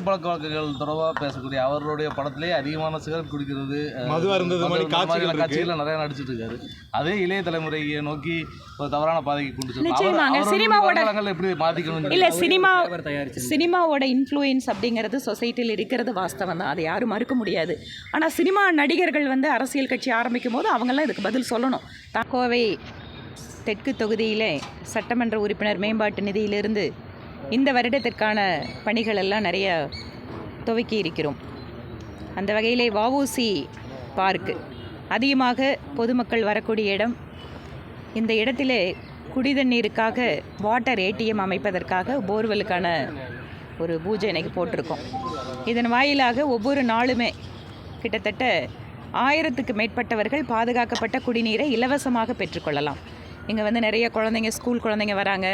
பழக்க வழக்கங்கள் தொடர்பாக பேசக்கூடிய அவர்களுடைய படத்திலே அதிகமான சிகரெட் குடிக்கிறது மாதிரி காட்சிகள் நிறைய நடிச்சிட்டு இருக்காரு. அதே இளைய தலைமுறையை நோக்கி ஒரு தவறான பாதைக்கு கொண்டு. அவருடைய சினிமாவோட- எப்படி மாத்திக்கணும் இல்லை சினிமா சினிமாவோட இன்ஃப்ளூயன்ஸ் அப்படிங்கிறது சொசைட்டியில் இருக்கிறது வாஸ்தவம் தான். அதை யாரும் மறுக்க முடியாது. ஆனால் சினிமா நடிகர்கள் வந்து அரசியல் கட்சி ஆரம்பிக்கும் போது அவங்கெல்லாம் இதுக்கு பதில் சொல்லணும். கோவை தெற்கு தொகுதியிலே சட்டமன்ற உறுப்பினர் மேம்பாட்டு நிதியிலிருந்து இந்த வருடத்திற்கான பணிகள் எல்லாம் நிறைய துவக்கி இருக்கிறோம். அந்த வகையிலே வவுசி பார்க்கு அதிகமாக பொதுமக்கள் வரக்கூடிய இடம். இந்த இடத்திலே குடிதண்ணீருக்காக வாட்டர் ஏடிஎம் அமைப்பதற்காக போர்வெலுக்கான ஒரு பூஜை இன்னைக்கு போட்டிருக்கோம். இதன் வாயிலாக ஒவ்வொரு நாளுமே கிட்டத்தட்ட ஆயிரத்துக்கு மேற்பட்டவர்கள் பாதுகாக்கப்பட்ட குடிநீரை இலவசமாக பெற்றுக்கொள்ளலாம். இங்கே வந்து நிறைய குழந்தைங்க ஸ்கூல் குழந்தைங்க வராங்க.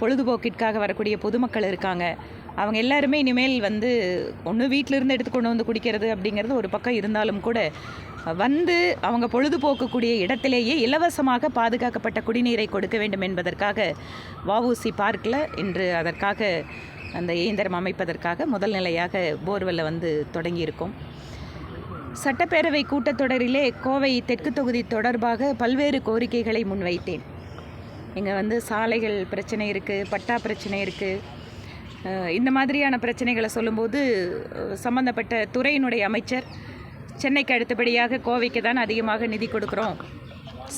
பொழுதுபோக்கிற்காக வரக்கூடிய பொதுமக்கள் இருக்காங்க. அவங்க எல்லாருமே இனிமேல் வந்து ஒன்று வீட்டிலிருந்து எடுத்து கொண்டு வந்து குடிக்கிறது அப்படிங்கிறது ஒரு பக்கம் இருந்தாலும் கூட வந்து அவங்க பொழுதுபோக்கக்கூடிய இடத்திலேயே இலவசமாக பாதுகாக்கப்பட்ட குடிநீரை கொடுக்க வேண்டும் என்பதற்காக வஉசி பார்க்கில் இன்று அதற்காக அந்த இயந்திரம் அமைப்பதற்காக முதல் நிலையாக போர்வெல்ல வந்து தொடங்கியிருக்கோம். சட்டப்பேரவை கூட்டத்தொடரிலே கோவை தெற்கு தொகுதி தொடர்பாக பல்வேறு கோரிக்கைகளை முன்வைத்தேன். இங்கே வந்து சாலைகள் பிரச்சனை இருக்குது பட்டா பிரச்சனை இருக்குது இந்த மாதிரியான பிரச்சனைகளை சொல்லும்போது சம்மந்தப்பட்ட சம்பந்தப்பட்ட துறையினுடைய அமைச்சர் சென்னைக்கு அடுத்தபடியாக கோவைக்கு தான் அதிகமாக நிதி கொடுக்குறோம்.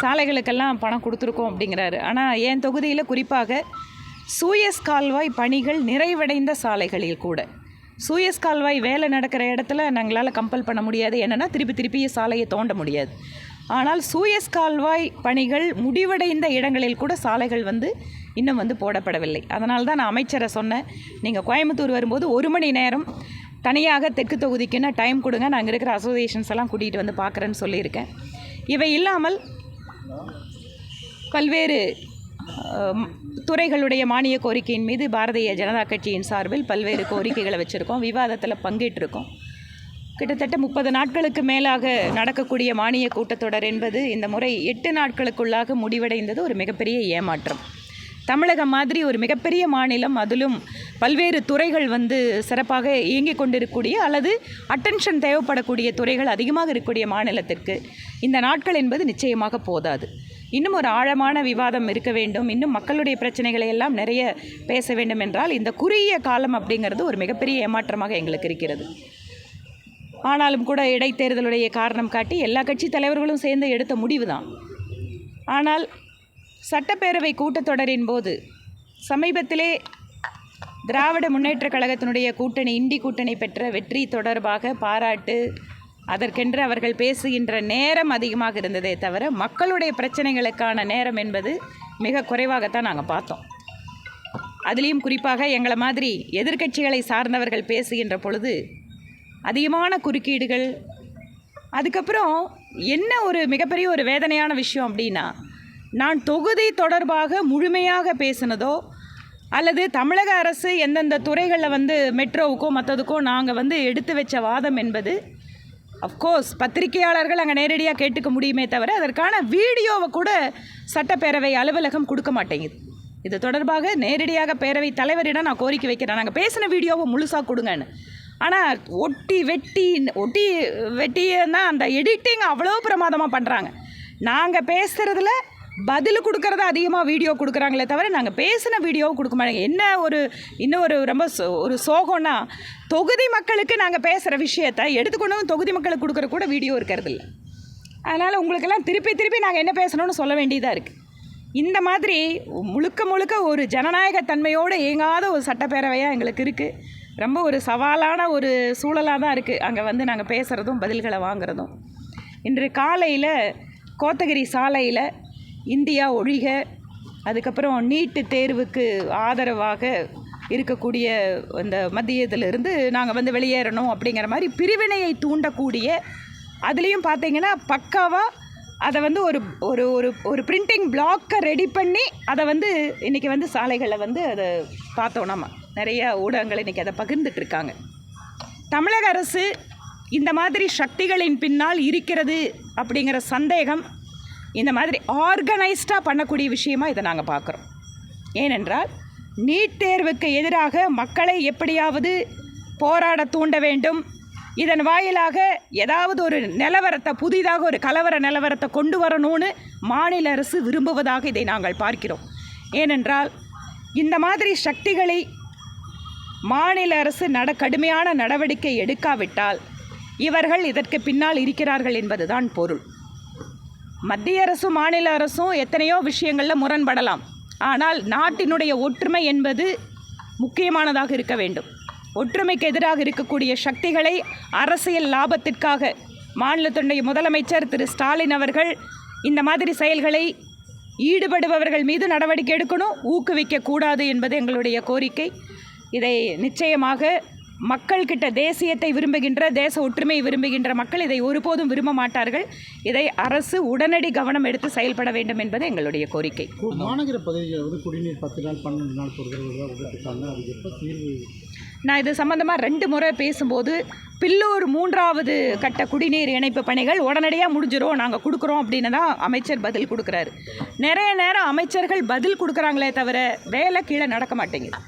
சாலைகளுக்கெல்லாம் பணம் கொடுத்துருக்கோம் அப்படிங்கிறாரு. ஆனால் என் தொகுதியில் குறிப்பாக சூயஸ் கால்வாய் பணிகள் நிறைவடைந்த சாலைகளில் கூட. சூயஸ் கால்வாய் வேலை நடக்கிற இடத்துல நாங்களால் கம்பல் பண்ண முடியாது. என்னென்னா திருப்பி திருப்பி சாலையை தோண்ட முடியாது. ஆனால் சூயஸ் கால்வாய் பணிகள் முடிவடைந்த இடங்களில் கூட சாலைகள் வந்து இன்னும் வந்து போடப்படவில்லை. அதனால தான் நான் அமைச்சரை சொன்னேன். நீங்கள் கோயம்புத்தூர் வரும்போது ஒரு மணி நேரம் தனியாக தெற்கு தொகுதிக்குன்னா டைம் கொடுங்க. நான் அங்கே இருக்கிற அசோசியேஷன்ஸ் எல்லாம் கூட்டிகிட்டு வந்து பார்க்குறேன்னு சொல்லியிருக்கேன். இவை இல்லாமல் பல்வேறு துறைகளுடைய மானிய கோரிக்கையின் மீது பாரதிய ஜனதா கட்சியின் சார்பில் பல்வேறு கோரிக்கைகளை வச்சுருக்கோம். விவாதத்தில் பங்கேற்றிருக்கோம். கிட்டத்தட்ட முப்பது நாட்களுக்கு மேலாக நடக்கக்கூடிய மானிய கூட்டத்தொடர் என்பது இந்த முறை எட்டு நாட்களுக்குள்ளாக முடிவடைந்தது. ஒரு மிகப்பெரிய ஏமாற்றம். தமிழகம் மாதிரி ஒரு மிகப்பெரிய மாநிலம் அதிலும் பல்வேறு துறைகள் வந்து சிறப்பாக இயங்கிக் கொண்டிருக்கக்கூடிய அல்லது அட்டென்ஷன் தேவைப்படக்கூடிய துறைகள் அதிகமாக இருக்கக்கூடிய மாநிலத்திற்கு இந்த நாட்கள் என்பது நிச்சயமாக போதாது. இன்னும் ஒரு ஆழமான விவாதம் இருக்க வேண்டும். இன்னும் மக்களுடைய பிரச்சனைகளை எல்லாம் நிறைய பேச வேண்டும் என்றால் இந்த குறுகிய காலம் அப்படிங்கிறது ஒரு மிகப்பெரிய ஏமாற்றமாக எங்களுக்கு இருக்கிறது. ஆனாலும் கூட இடைத்தேர்தலுடைய காரணம் காட்டி எல்லா கட்சி தலைவர்களும் சேர்ந்து எடுத்த முடிவு தான் ஆனால் சட்டப்பேரவை கூட்டத்தொடரின் போது சமீபத்திலே திராவிட முன்னேற்றக் கழகத்தினுடைய கூட்டணி இண்டி கூட்டணி பெற்ற வெற்றி தொடர்பாக பாராட்டு அதற்கென்று அவர்கள் பேசுகின்ற நேரம் அதிகமாக இருந்ததே தவிர மக்களுடைய பிரச்சனைகளுக்கான நேரம் என்பது மிக குறைவாகத்தான் நாங்கள் பார்த்தோம். அதுலேயும் குறிப்பாக எங்களை மாதிரி எதிர்க்கட்சிகளை சார்ந்தவர்கள் பேசுகின்ற பொழுது அதிகமான குறுக்கீடுகள். அதுக்கப்புறம் என்ன ஒரு மிகப்பெரிய ஒரு வேதனையான விஷயம் அப்படின்னா நான் தொகுதி தொடர்பாக முழுமையாக பேசினதோ அல்லது தமிழக அரசு எந்தெந்த துறைகளில் வந்து மெட்ரோவுக்கோ மற்றதுக்கோ நாங்கள் வந்து எடுத்து வச்ச வாதம் என்பது அஃப்கோர்ஸ் பத்திரிகையாளர்கள் அங்கே நேரடியாக கேட்டுக்க முடியுமே தவிர அதற்கான வீடியோவை கூட சட்டப்பேரவை அலுவலகம் கொடுக்க மாட்டேங்குது. இது தொடர்பாக நேரடியாக பேரவை தலைவரிடம் நான் கோரிக்கை வைக்கிறேன். நாங்கள் பேசின வீடியோவை முழுசாக கொடுங்கன்னு. ஆனால் ஒட்டி வெட்டி ஒட்டி வெட்டியன்னா அந்த எடிட்டிங் அவ்வளோ பிரமாதமாக பண்ணுறாங்க நாங்கள் பேசுகிறதுல பதில் கொடுக்கறத அதிகமாக வீடியோ கொடுக்குறாங்களே தவிர நாங்கள் பேசின வீடியோவும் கொடுக்க மாட்டாங்க என்ன ஒரு இன்னும் ஒரு ரொம்ப சோ- ஒரு சோகம்னா தொகுதி மக்களுக்கு நாங்கள் பேசுகிற விஷயத்த எடுத்துக்கொண்டு தொகுதி மக்களுக்கு கொடுக்குற கூட வீடியோ இருக்கிறது இல்லை அதனால் உங்களுக்கெல்லாம் திருப்பி திருப்பி நாங்கள் என்ன பேசணும்னு சொல்ல வேண்டியதாக இருக்குது இந்த மாதிரி முழுக்க முழுக்க ஒரு ஜனநாயக தன்மையோடு இயங்காத ஒரு சட்டப்பேரவையாக எங்களுக்கு இருக்குது ரொம்ப ஒரு சவாலான ஒரு சூழலாக தான் இருக்குது அங்கே வந்து நாங்கள் பேசுகிறதும் பதில்களை வாங்குறதும். இன்று காலையில் கோத்தகிரி சாலையில் இந்தியா ஒழிக அதுக்கப்புறம் நீட்டு தேர்வுக்கு ஆதரவாக இருக்கக்கூடிய அந்த மத்தியத்திலிருந்து நாங்கள் வந்து வெளியேறணும் அப்படிங்கிற மாதிரி பிரிவினையை தூண்டக்கூடிய அதுலேயும் பார்த்தீங்கன்னா பக்காவாக அதை வந்து ஒரு ஒரு ஒரு ஒரு பிரிண்டிங் பிளாக்கை ரெடி பண்ணி அதை வந்து இன்றைக்கி வந்து சாலைகளில் வந்து அதை பார்த்தோம் நம்ம. நிறைய ஊடகங்கள் இன்றைக்கி அதை பகிர்ந்துட்டு இருக்காங்க தமிழக அரசு இந்த மாதிரி சக்திகளின் பின்னால் இருக்கிறது அப்படிங்கிற சந்தேகம் இந்த மாதிரி ஆர்கனைஸ்டாக பண்ணக்கூடிய விஷயமா இதை நாங்கள் பார்க்குறோம். ஏனென்றால் நீட் தேர்வுக்கு எதிராக மக்களை எப்படியாவது போராட தூண்ட வேண்டும். இதன் வாயிலாக ஏதாவது ஒரு நிலவரத்தை புதிதாக ஒரு கலவர நிலவரத்தை கொண்டு வரணும்னு மாநில அரசு விரும்புவதாக இதை நாங்கள் பார்க்கிறோம். ஏனென்றால் இந்த மாதிரி சக்திகளை மாநில அரசு நட கடுமையான நடவடிக்கை எடுக்காவிட்டால் இவர்கள் இதற்கு பின்னால் இருக்கிறார்கள் என்பதுதான் பொருள். மத்திய அரசும் மாநில அரசும் எத்தனையோ விஷயங்களில் முரண்படலாம். ஆனால் நாட்டினுடைய ஒற்றுமை என்பது முக்கியமானதாக இருக்க வேண்டும். ஒற்றுமைக்கு எதிராக இருக்கக்கூடிய சக்திகளை அரசியல் லாபத்திற்காக மாநிலத்தினுடைய முதலமைச்சர் திரு. ஸ்டாலின் அவர்கள் இந்த மாதிரி செயல்களை ஈடுபடுபவர்கள் மீது நடவடிக்கை எடுக்கணும் ஊக்குவிக்கக்கூடாது என்பது எங்களுடைய கோரிக்கை. இதை நிச்சயமாக மக்கள்கிட்ட தேசியத்தை விரும்புகின்ற தேச ஒற்றுமையை விரும்புகின்ற மக்கள் இதை ஒருபோதும் விரும்ப மாட்டார்கள். இதை அரசு உடனடி கவனம் எடுத்து செயல்பட வேண்டும் என்பது எங்களுடைய கோரிக்கை. மாநகர பகுதிகளில் வந்து குடிநீர் பத்து நாள் பன்னெண்டு நாள் நான் இது சம்மந்தமாக ரெண்டு முறை பேசும்போது பில்லூர் மூன்றாவது கட்ட குடிநீர் இணைப்பு பணிகள் உடனடியாக முடிஞ்சிரும் நாங்கள் கொடுக்குறோம் அப்படின்னு தான் அமைச்சர் பதில் கொடுக்குறாரு. நிறைய நேரம் அமைச்சர்கள் பதில் கொடுக்குறாங்களே தவிர வேலை கீழே நடக்க மாட்டேங்குது.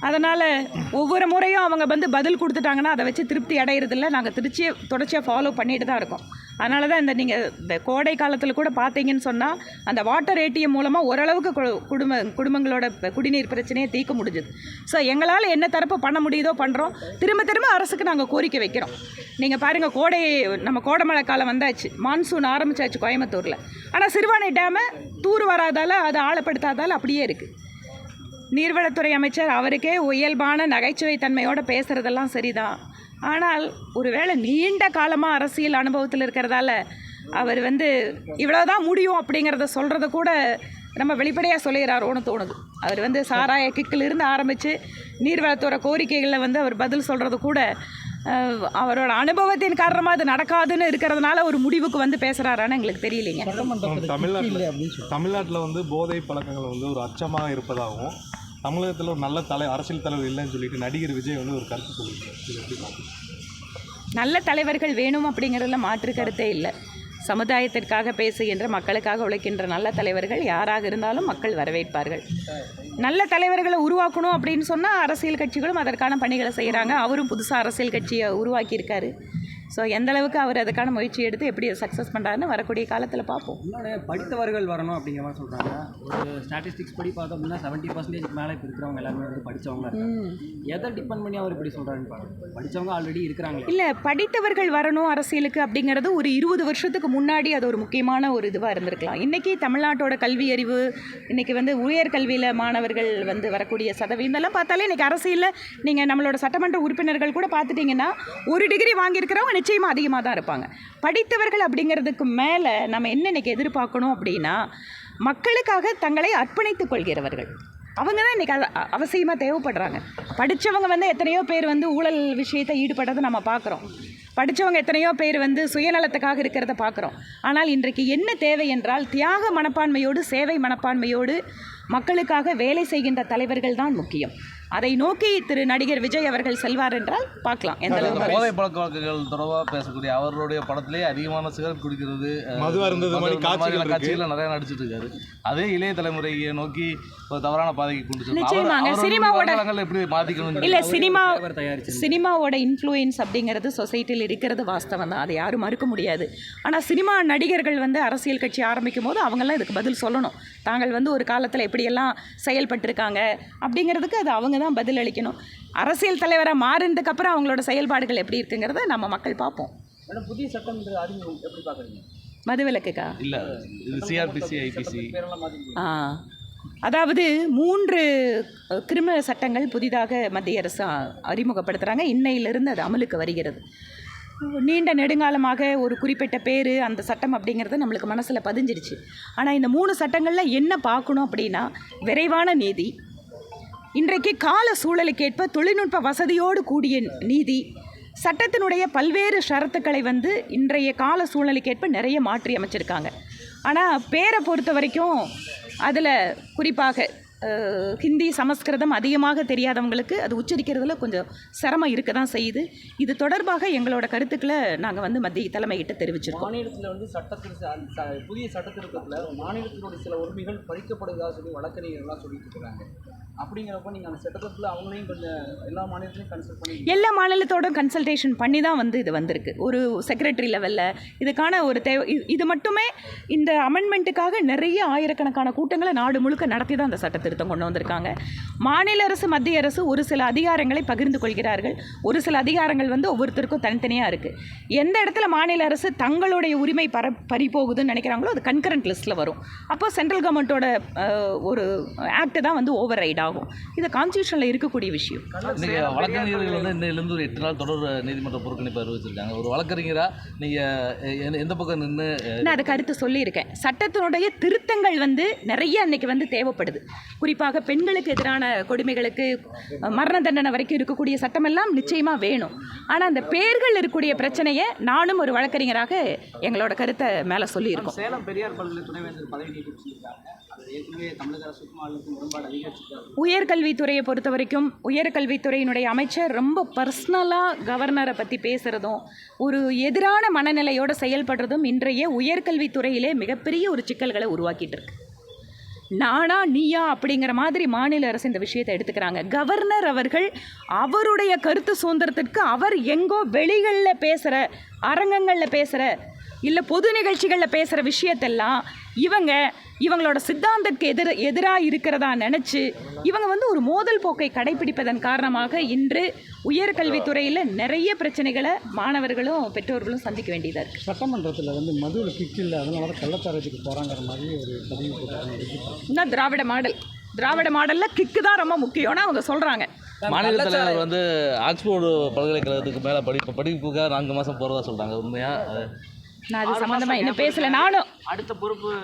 அதனால் ஒவ்வொரு முறையும் அவங்க வந்து பதில் கொடுத்துட்டாங்கன்னா அதை வச்சு திருப்தி அடையிறதில்ல. நாங்கள் திருச்சியை தொடர்ச்சியாக ஃபாலோ பண்ணிட்டு தான் இருக்கோம். அதனால தான் இந்த நீங்கள் இந்த கோடை காலத்தில் கூட பார்த்தீங்கன்னு சொன்னால் அந்த வாட்டர் ஏடிஎம் மூலமாக ஓரளவுக்கு கு- குடும்ப குடும்பங்களோட குடிநீர் பிரச்சனையை தீர்க்க முடிஞ்சுது. ஸோ எங்களால் என்ன தரப்பு பண்ண முடியுதோ பண்ணுறோம் திரும்ப திரும்ப அரசுக்கு நாங்கள் கோரிக்கை வைக்கிறோம். நீங்கள் பாருங்கள் கோடை நம்ம கோடைமழை காலம் வந்தாச்சு. மான்சூன் ஆரம்பிச்சாச்சு கோயம்புத்தூரில். ஆனால் சிறுவாணி டேமை தூர் வராதால் அதை ஆழப்படுத்தாதால் அப்படியே இருக்குது நீர்வளத்துறை அமைச்சர் அவருக்கே இயல்பான நகைச்சுவை தன்மையோடு பேசுகிறதெல்லாம் சரிதான். ஆனால் ஒருவேளை நீண்ட காலமாக அரசியல் அனுபவத்தில் இருக்கிறதால அவர் வந்து இவ்வளோதான் முடியும் அப்படிங்கிறத சொல்கிறத கூட நம்ம வெளிப்படையாக சொல்லிடுறாரோன்னு தோணுது. அவர் வந்து சாராய கிக்கிலிருந்து ஆரம்பித்து நீர்வளத்துறை கோரிக்கைகளில் வந்து அவர் பதில் சொல்கிறது கூட அவரோட அனுபவத்தின் காரணமாக அது நடக்காதுன்னு இருக்கிறதுனால ஒரு முடிவுக்கு வந்து பேசுகிறாரான்னு எங்களுக்கு தெரியலைங்க. தமிழ்நாட்டுல- தமிழ்நாட்டில் வந்து போதை பழக்கங்கள் வந்து ஒரு அச்சமாக இருப்பதாகவும் தமிழகத்தில் ஒரு நல்ல தலை அரசியல் தலைவர் இல்லைன்னு சொல்லிட்டு நடிகர் விஜய் வந்து ஒரு கருத்து சொல்லியிருக்காரு? நல்ல தலைவர்கள் வேணும் அப்படிங்கிறதுல மாற்று கருத்தே இல்லை. சமுதாயத்திற்காக பேசுகின்ற மக்களுக்காக உழைக்கின்ற நல்ல தலைவர்கள் யாராக இருந்தாலும் மக்கள் வரவேற்பார்கள். நல்ல தலைவர்களை உருவாக்கணும் அப்படின்னு சொன்னால் அரசியல் கட்சிகளும் அதற்கான பணிகளை செய்கிறாங்க அவரும் புதுசாக அரசியல் கட்சியை உருவாக்கியிருக்காரு. ஸோ எந்த அளவுக்கு அவர் அதுக்கான முயற்சி எடுத்து எப்படி சக்ஸஸ் பண்ணுறாருன்னு வரக்கூடிய காலத்தில் பார்ப்போம். இன்னொன்று படித்தவர்கள் வரணும் அப்படிங்கிற மாதிரி சொல்கிறாங்க ஒரு ஸ்டாட்டிஸ்டிக்ஸ் படி பார்த்தோம் அப்படின்னா செவன்ட்டி பர்சன்டேஜ் மேலே இப்போ இருக்கிறவங்க எல்லாருமே வந்து படித்தவங்க எதை டிபெண்ட் பண்ணி அவர் இப்படி சொல்கிறாருன்னு பாருங்க. படித்தவங்க ஆல்ரெடி இருக்கிறாங்களே. இல்லை படித்தவர்கள் வரணும் அரசியலுக்கு அப்படிங்கிறது ஒரு இருபது வருஷத்துக்கு முன்னாடி அது ஒரு முக்கியமான ஒரு இதுவாக இருந்திருக்கலாம். இன்றைக்கி தமிழ்நாட்டோட கல்வி அறிவு இன்றைக்கி வந்து உயர்கல்வியில் மாணவர்கள் வந்து வரக்கூடிய சதவீதம். எல்லாம் பார்த்தாலே இன்றைக்கி அரசியலில் நீங்கள் நம்மளோட சட்டமன்ற உறுப்பினர்கள் கூட பார்த்துட்டிங்கன்னா ஒரு டிகிரி வாங்கியிருக்கிறவங்க நிச்சயமாக அதிகமாக தான் இருப்பாங்க. படித்தவர்கள் அப்படிங்கிறதுக்கு மேலே நம்ம என்ன இன்றைக்கி எதிர்பார்க்கணும் அப்படின்னா மக்களுக்காக தங்களை அர்ப்பணித்துக் கொள்கிறவர்கள். அவங்க தான் இன்றைக்கி அவசியமாக தேவைப்படுறாங்க. படித்தவங்க வந்து எத்தனையோ பேர் வந்து ஊழல் விஷயத்தை ஈடுபடுறதை நம்ம பார்க்குறோம். படித்தவங்க எத்தனையோ பேர் வந்து சுயநலத்துக்காக இருக்கிறத பார்க்குறோம். ஆனால் இன்றைக்கு என்ன தேவை என்றால் தியாக மனப்பான்மையோடு சேவை மனப்பான்மையோடு மக்களுக்காக வேலை செய்கின்ற தலைவர்கள் தான் முக்கியம். அதை நோக்கி திரு நடிகர் விஜய் அவர்கள் செல்வார் என்றால் பார்க்கலாம். எந்த அளவுக்கு போதை பழக்க வழக்கங்கள் தொடர்பாக பேசக்கூடிய அவருடைய படத்திலேயே அதிகமான சிகரெட் குடிக்கிறது மது அருந்தது காட்சிகள் நிறைய நடிச்சிட்டு இருக்காரு. அதே இளைய தலைமுறையை நோக்கி ஒரு தவறான பாதைக்கு கொண்டு நிச்சயமாங்க. சினிமாவோட- எப்படி மாத்திக்கணும் இல்லை சினிமா சினிமாவோட இன்ஃப்ளூயன்ஸ் அப்படிங்கிறது சொசைட்டியில் இருக்கிறது வாஸ்தவம் தான். அதை யாரும் மறுக்க முடியாது. ஆனால் சினிமா நடிகர்கள் வந்து அரசியல் கட்சி ஆரம்பிக்கும் போது அவங்கெல்லாம் இதுக்கு பதில் சொல்லணும். தாங்கள் வந்து ஒரு காலத்தில் எப்படியெல்லாம் செயல்பட்டிருக்காங்க அப்படிங்கிறதுக்கு அது அவங்க தான் பதில் அளிக்கணும். அரசியல் தலைவராக மாறினதுக்கப்புறம் அவங்களோட செயல்பாடுகள் எப்படி இருக்குங்கிறத நம்ம மக்கள் பார்ப்போம். புதிய சட்டம் அறிமுகம் எப்படி பார்க்குறீங்க? மதுவிலக்குக்கா? இல்லை சிஆர்பிசி ஐபிசி ஆ. அதாவது மூன்று கிரிமினல் சட்டங்கள் புதிதாக மத்திய அரசு அறிமுகப்படுத்துகிறாங்க இன்னையிலிருந்து அது அமலுக்கு வருகிறது. நீண்ட நெடுங்காலமாக ஒரு குறிப்பிட்ட பேர் அந்த சட்டம் அப்படிங்கிறது நம்மளுக்கு மனசில் பதிஞ்சிடுச்சு. ஆனால் இந்த மூணு சட்டங்களில் என்ன பார்க்கணும் அப்படின்னா விரைவான நீதி இன்றைக்கு கால சூழலுக்கேற்ப தொழில்நுட்ப வசதியோடு கூடிய நீதி சட்டத்தினுடைய பல்வேறு ஷரத்துக்களை வந்து இன்றைய கால சூழ்நிலைக்கேற்ப நிறைய மாற்றி அமைச்சிருக்காங்க. ஆனால் பேரை பொறுத்த வரைக்கும் அதில் குறிப்பாக ஹிந்தி சமஸ்கிருதம் அதிகமாக தெரியாதவங்களுக்கு அது உச்சரிக்கிறதுல கொஞ்சம் சிரமம் இருக்க தான் செய்யுது. இது தொடர்பாக எங்களோட கருத்துக்களை நாங்கள் வந்து மத்திய தலைமையிட்ட தெரிவிச்சிருக்கோம். மாநிலத்தில் வந்து சட்டத்தில் ச- புதிய சட்டத்திருத்தத்தில் மாநிலத்தினுடைய சில உரிமைகள் பறிக்கப்படுவதாக சொல்லி வழக்கறிஞர்கள்லாம் சொல்லிட்டு இருக்கிறாங்க அப்படிங்கிறப்ப நீங்கள் அந்த சட்டத்தில் அவங்களையும் கொஞ்சம் எல்லா மாநிலத்திலையும் கன்சல்ட் பண்ணி எல்லா மாநிலத்தோட கன்சல்டேஷன் பண்ணி தான் வந்து இது வந்திருக்கு. ஒரு செக்ரட்டரி லெவலில் இதுக்கான ஒரு தேவை இது- மட்டுமே இந்த அமெண்ட்மெண்ட்டுக்காக நிறைய ஆயிரக்கணக்கான கூட்டங்களை நாடு முழுக்க நடத்தி தான் அந்த சட்ட திருத்தம் கொண்டு வந்திருக்காங்க. மாநில அரசு மத்திய அரசு ஒரு சில அதிகாரங்களை பகிர்ந்து கொள்கிறார்கள். ஒரு சில அதிகாரங்கள் வந்து ஒவ்வொருத்தருக்கும் தனித்தனியாக இருக்குது எந்த இடத்துல மாநில அரசு தங்களுடைய உரிமை பர பறிபோகுதுன்னு நினைக்கிறாங்களோ அது கன்கரண்ட் லிஸ்ட்டில் வரும். அப்போ சென்ட்ரல் கவர்மெண்ட்டோட ஒரு ஆக்ட் தான் வந்து ஓவர் ரைடாக ஆகும். இது கான்ஸ்டியூஷனில் இருக்கக்கூடிய விஷயம். வழக்கறிஞர்கள் வந்து இன்னிலிருந்து ஒரு எட்டு நாள் தொடர் நீதிமன்ற புறக்கணிப்பு அறிவிச்சிருக்காங்க. ஒரு வழக்கறிஞராக நீங்கள் எந்த பக்கம் நின்று நான் அது கருத்து சொல்லியிருக்கேன். சட்டத்தினுடைய திருத்தங்கள் வந்து நிறைய அன்னைக்கு வந்து தேவைப்படுது. குறிப்பாக பெண்களுக்கு எதிரான கொடுமைகளுக்கு மரண தண்டனை வரைக்கும் இருக்கக்கூடிய சட்டமெல்லாம் நிச்சயமாக வேணும். ஆனால் அந்த பேர்கள் இருக்கக்கூடிய பிரச்சனையை நானும் ஒரு வழக்கறிஞராக எங்களோட கருத்தை மேலே சொல்லியிருக்கோம். சேலம் பெரியார் பல்கலை துணைவேந்தர் பதவி நீக்கம் அது ஏற்கனவே தமிழக அரசுக்கும் ஆளுக்கும் முரண்பாடு அதிகரிச்சிருக்காரு உயர்கல்வித்துறையை பொறுத்த வரைக்கும் உயர்கல்வித்துறையினுடைய அமைச்சர் ரொம்ப பர்சனலாக கவர்னரை பற்றி பேசுகிறதும் ஒரு எதிரான மனநிலையோடு செயல்படுறதும் இன்றைய உயர்கல்வித்துறையிலே மிகப்பெரிய ஒரு சிக்கல்களை உருவாக்கிட்டு இருக்கு. நானா நீயா அப்படிங்கிற மாதிரி மாநில அரசு இந்த விஷயத்தை எடுத்துக்கிறாங்க. கவர்னர் அவர்கள் அவருடைய கருத்து சுதந்திரத்திற்கு அவர் எங்கோ வெளிகளில் பேசுகிற அரங்கங்களில் பேசுகிற இல்லை பொது நிகழ்ச்சிகளில் பேசுகிற விஷயத்தெல்லாம் இவங்க இவங்களோட சித்தாந்தத்துக்கு எதிர எதிராக இருக்கிறதா நினச்சி இவங்க வந்து ஒரு மோதல் போக்கை கடைபிடிப்பதன் காரணமாக இன்று உயர்கல்வித்துறையில் நிறைய பிரச்சனைகளை மாணவர்களும் பெற்றோர்களும் சந்திக்க வேண்டியதாக இருக்குது சட்டமன்றத்தில் வந்து மதுவில் கிக் இல்லை அதனால தான் கள்ளச்சாராயத்துக்கு போகிறாங்கிற மாதிரி ஒரு பதிவு போட்டாங்க இன்னும் திராவிட மாடல்? திராவிட மாடலில் கிக்கு தான் ரொம்ப முக்கியம்னு அவங்க சொல்கிறாங்க மாநில தலைவர் வந்து ஆக்ஸ்போர்டு பல்கலைக்கழகத்துக்கு மேலே படிப்பு படிப்புக்காக நான்கு மாதம் போகிறதா சொல்கிறாங்க உண்மையாக நான் அது சம்மந்தமாக இன்னும் பேசலை. நானும் அடுத்த பொறுப்பு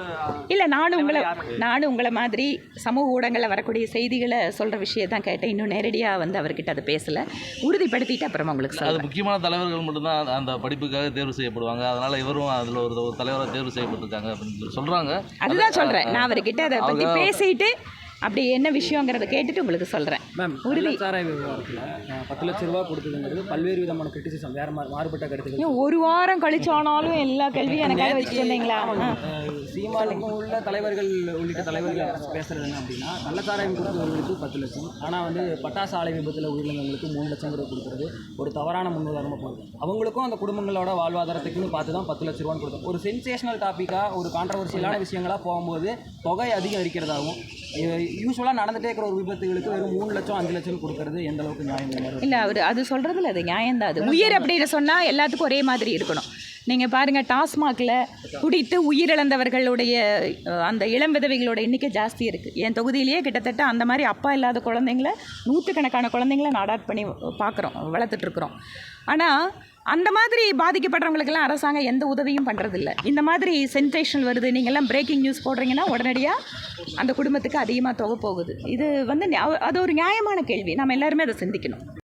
இல்லை நானும் உங்களை நானும் உங்களை மாதிரி சமூக ஊடகங்களில் வரக்கூடிய செய்திகளை சொல்கிற விஷயத்தான் கேட்டேன். இன்னும் நேரடியாக வந்து அவர்கிட்ட அதை பேசலை. உறுதிப்படுத்திட்டு அப்புறமா உங்களுக்கு அது முக்கியமான தலைவர்கள் மட்டும்தான் அந்த- படிப்புக்காக தேர்வு செய்யப்படுவாங்க. அதனால் இவரும் அதில் ஒரு தலைவராக தேர்வு செய்யப்பட்டிருக்காங்க அப்படின்னு சொல்கிறாங்க அதுதான் சொல்கிறேன் நான் அவர்கிட்ட அதை பற்றி பேசிட்டு அப்படி என்ன விஷயங்கிறத கேட்டுட்டு உங்களுக்கு சொல்கிறேன் மேம் உறுதி. கள்ளச்சாராய விவகாரத்தில் பத்து லட்ச ரூபா கொடுத்ததுங்கிறது பல்வேறு விதமான கிரிட்டிசிசம் வேறு மாறுபட்ட கருத்துக்கள். ஒரு வாரம் கழிச்சானாலும் எல்லா கேள்வியும் எனக்காக வச்சுருந்தீங்களா அஹ், சீமானுக்கும் உள்ள தலைவர்கள் உள்ளிட்ட தலைவர்கள் பேசுறது என்ன அப்படின்னா கள்ளச்சாராயம் கொடுத்தவர்களுக்கு பத்து லட்சம் ஆனால் வந்து பட்டாசு ஆலை விபத்தில் உயிரிழந்தவங்களுக்கு மூணு லட்சங்கிறது கொடுக்குறது ஒரு தவறான முன்னுதாரணமாக போகுது. அவங்களுக்கும் அந்த குடும்பங்களோட வாழ்வாதாரத்துக்குன்னு பார்த்து தான் பத்து லட்ச ரூபான்னு கொடுத்தோம். ஒரு சென்சேஷனல் டாப்பிக்காக ஒரு கான்ட்ரவர்சியலான விஷயங்களாக போகும்போது தொகை அதிகம் இருக்கிறதாகவும் யூஸ்வலாக நடந்துட்டே இருக்கிற ஒரு விபத்துகளுக்கு வெறும் மூணு லட்சம் அஞ்சு லட்சம் கொடுக்கறது எந்த அளவுக்கு நியாயம்? இல்லை அவர் அது சொல்கிறதுல அது நியாயம்தான். அது உயிர் அப்படின்னு சொன்னால் எல்லாத்துக்கும் ஒரே மாதிரி இருக்கணும். நீங்கள் பாருங்கள் டாஸ்மாகில் குடித்து உயிரிழந்தவர்களுடைய அந்த இளம் விதவைகளோட எண்ணிக்கை ஜாஸ்தி இருக்குது என் தொகுதியிலேயே கிட்டத்தட்ட அந்த மாதிரி அப்பா இல்லாத குழந்தைங்கள நூற்றுக்கணக்கான குழந்தைங்கள நான் அடாப்ட் பண்ணி பார்க்குறோம் வளர்த்துட்ருக்குறோம். ஆனால் அந்த மாதிரி பாதிக்கப்படுறவங்களுக்கெல்லாம் அரசாங்கம் எந்த உதவியும் பண்ணுறதில்ல இந்த மாதிரி சென்சேஷன் வருது நீங்கள்லாம் பிரேக்கிங் நியூஸ் போடுறீங்கன்னா உடனடியாக அந்த குடும்பத்துக்கு அதிகமாக தொகை போகுது. இது வந்து நியா- அது ஒரு நியாயமான கேள்வி. நம்ம எல்லாருமே அதை சிந்திக்கணும்.